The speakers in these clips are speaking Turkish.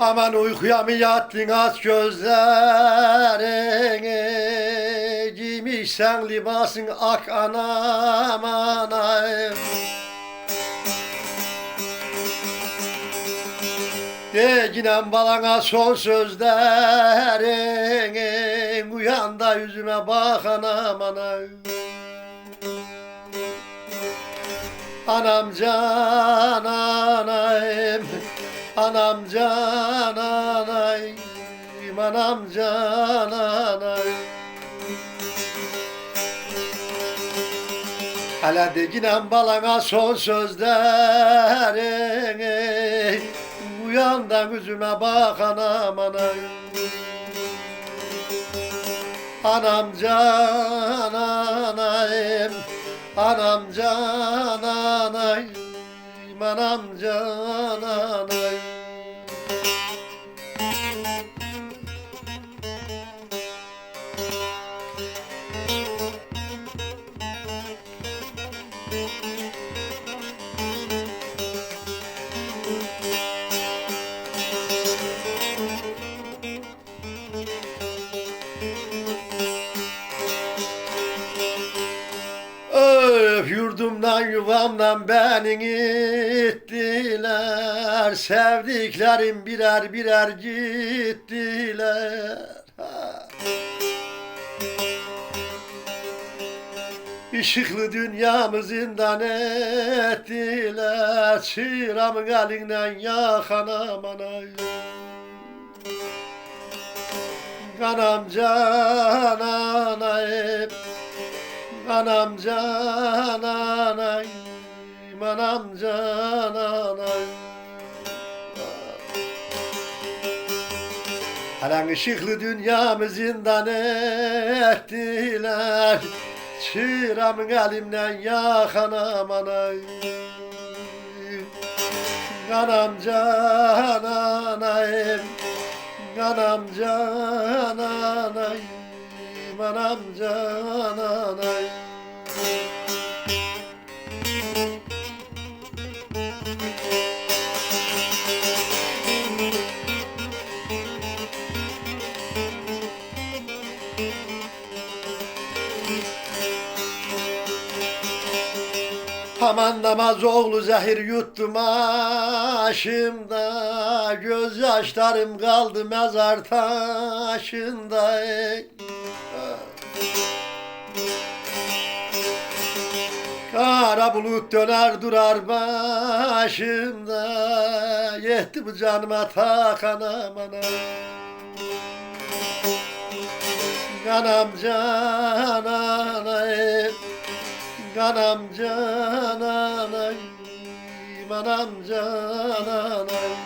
Aman uykuya mı yattın aç gözlerini Giymişsen libasın ak anam anam De yine balana son sözlerini Uyan da yüzüme bak anam anam Anam can anayım Anam can anayım Anam can anayım. Hele de yine balana son Uyan da yüzüme bak anam Anam. Can anayım. Anam can anayım. Anam can Öf yurdumdan yuvamdan beni gittiler. Sevdiklerim birer birer gittiler. Işıklı dünyamı zindan ettiler. Çıramın elinden yakanam anayım Kanam can anayım Anam can anayım Anam can anayım Alan ışıklı dünyamı zindan ettiler. Çıramın elimden anayım Anam can anayım Anam can anayım Anam can anayım Aman namaz oğlu zehir yuttum aşımda Gözyaşlarım kaldı mezar taşında Kara bulut döner durar başımda. Yetti bu canıma takan aman Kanam can anayım Kanam can anayım Anam can anayım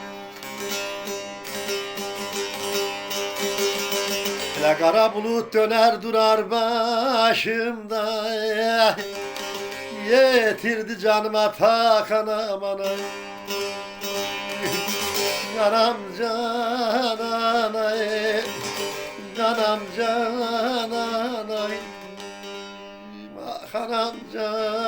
Hele kara bulut döner durar başımda Yetirdi canıma aman Anam Anam can anayım Ah anam can anayım